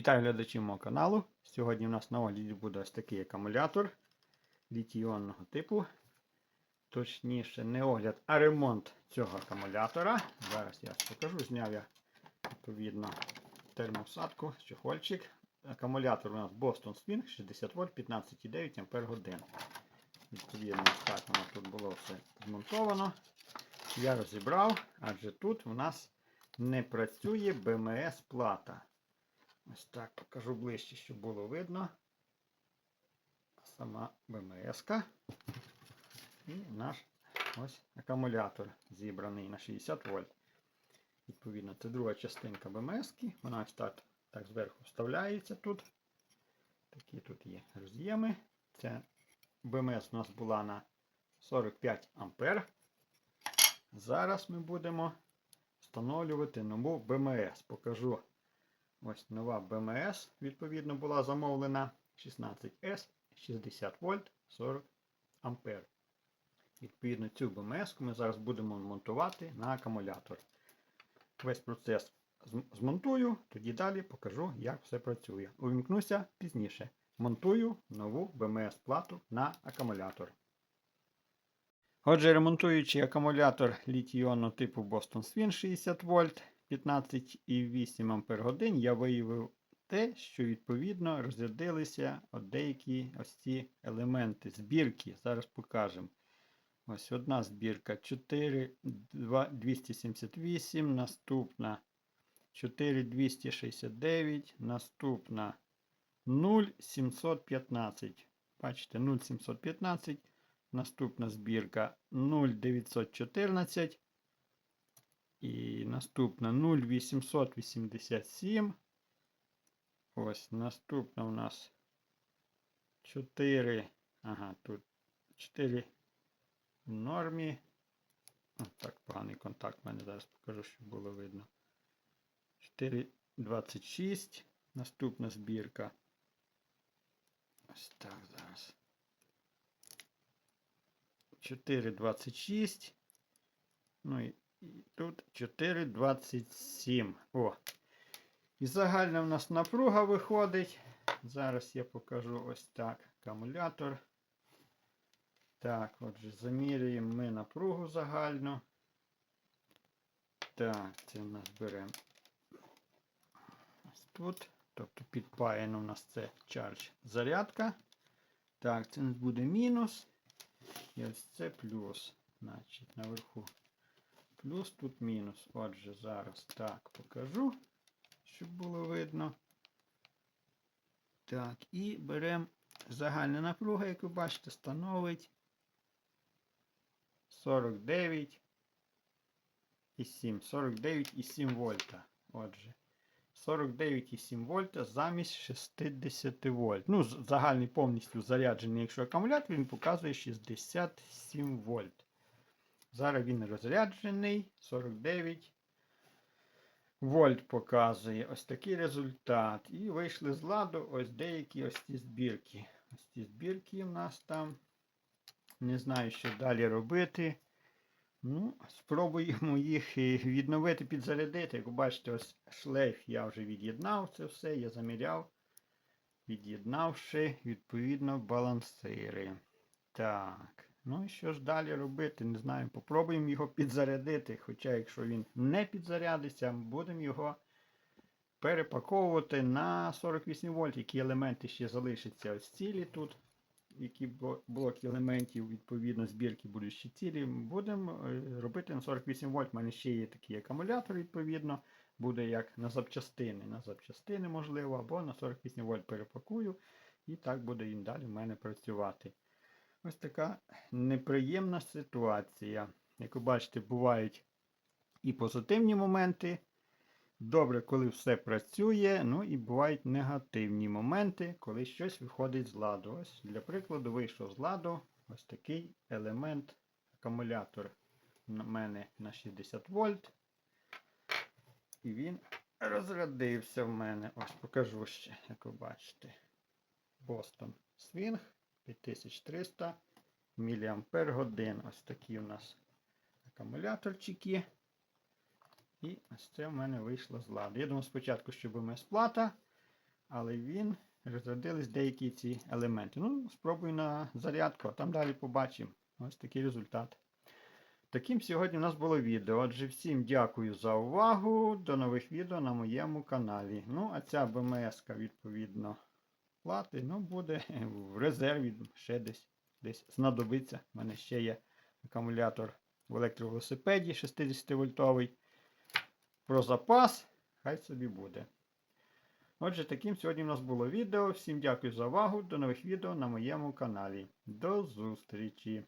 Вітаю глядачів мого каналу. Сьогодні у нас на огляді буде ось такий акумулятор літій-іонного типу. Точніше, не огляд, а ремонт цього акумулятора. Зараз я покажу. Зняв я відповідно термосадку, чехольчик. Акумулятор у нас Boston Swing 60 вольт 15,9 Ампер годин. Відповідно, так воно тут було все змонтовано. Я розібрав, адже тут у нас не працює БМС плата. Ось так покажу ближче, щоб було видно. Сама БМС-ка. І наш ось акумулятор зібраний на 60 вольт. Відповідно, це друга частинка БМС-ки. Вона ось так, так зверху вставляється тут. Такі тут є роз'єми. Це БМС у нас була на 45 ампер. Зараз ми будемо встановлювати нову БМС. Покажу. Ось нова БМС, відповідно, була замовлена 16S 60 вольт 40 ампер. Відповідно, цю БМС ми зараз будемо монтувати на акумулятор. Весь процес змонтую, тоді далі покажу, як все працює. Увімкнуся пізніше. Монтую нову БМС-плату на акумулятор. Отже, ремонтуючи акумулятор літій-іонного типу Boston Swing 60 вольт 15,8 Ампер годин, я виявив те, що відповідно розрядилися деякі ось ці елементи збірки. Зараз покажемо. Ось одна збірка 4278, наступна 4269, наступна 0715. Бачите, 0715. Наступна збірка 0914. І наступна 0887. Ось наступна у нас 4. Ага, тут 4 в нормі. Так, поганий контакт в мене зараз покажу, щоб було видно. 4,26. Наступна збірка. Ось так зараз. 4,26. Ну і тут 4,27. О. І загальна в нас напруга виходить. Зараз я покажу ось так акумулятор. Так, отже, замірюємо ми напругу загальну. Так, це в нас беремо ось тут. Тобто підпаяно у нас це charge зарядка. Так, це буде мінус. І ось це плюс. Значить, наверху. Плюс тут мінус. Отже, зараз так покажу, щоб було видно. Так, і беремо загальна напруга, як ви бачите, становить 49,7. 49,7 вольта. Отже. 49,7 вольта замість 60 вольт. Ну, загальний повністю заряджений, якщо акумулятор, він показує 67 вольт. Зараз він розряджений 49 вольт показує. Ось такий результат. І вийшли з ладу ось деякі ось ці збірки. Ось ці збірки в нас там. Не знаю, що далі робити. Ну, Спробуємо їх відновити, підзарядити. Як бачите, ось шлейф я вже від'єднав це все, я заміряв, від'єднавши, відповідно, балансири. Так. Ну і що ж далі робити? Не знаю. Попробуємо його підзарядити. Хоча, якщо він не підзарядиться, будемо його перепаковувати на 48 вольт, які елементи ще залишаться ось цілі тут які блоки елементів, відповідно, збірки будуть ще цілі, будемо е, робити на 48 вольт. У мене ще є такий акумулятор, відповідно, буде як на запчастини. На запчастини, можливо, або на 48 вольт перепакую. І так буде він далі в мене працювати. Ось така неприємна ситуація. Як ви бачите, бувають і позитивні моменти. Добре, коли все працює, ну і бувають негативні моменти, коли щось виходить з ладу. Ось, Для прикладу, вийшов з ладу ось такий елемент акумулятор у мене на 60 вольт. І він розрядився в мене. Ось покажу ще, як ви бачите. Boston Swing 5300 мАч. Ось такі у нас акумуляторчики. І ось це в мене вийшло з ладу. Я думав спочатку, що БМС плата але він розрядились деякі ці елементи. Ну, спробую на зарядку, а там далі побачимо. Ось такий результат. Таким сьогодні у нас було відео. Отже, всім дякую за увагу. До нових відео на моєму каналі. Ну, а ця БМС, відповідно, плати, ну, буде в резерві ще десь, десь знадобиться. У мене ще є акумулятор в електровелосипеді 60 вольтовий. Про запас, хай собі буде. Отже, таким сьогодні у нас було відео. Всім дякую за увагу. До нових відео на моєму каналі. До зустрічі!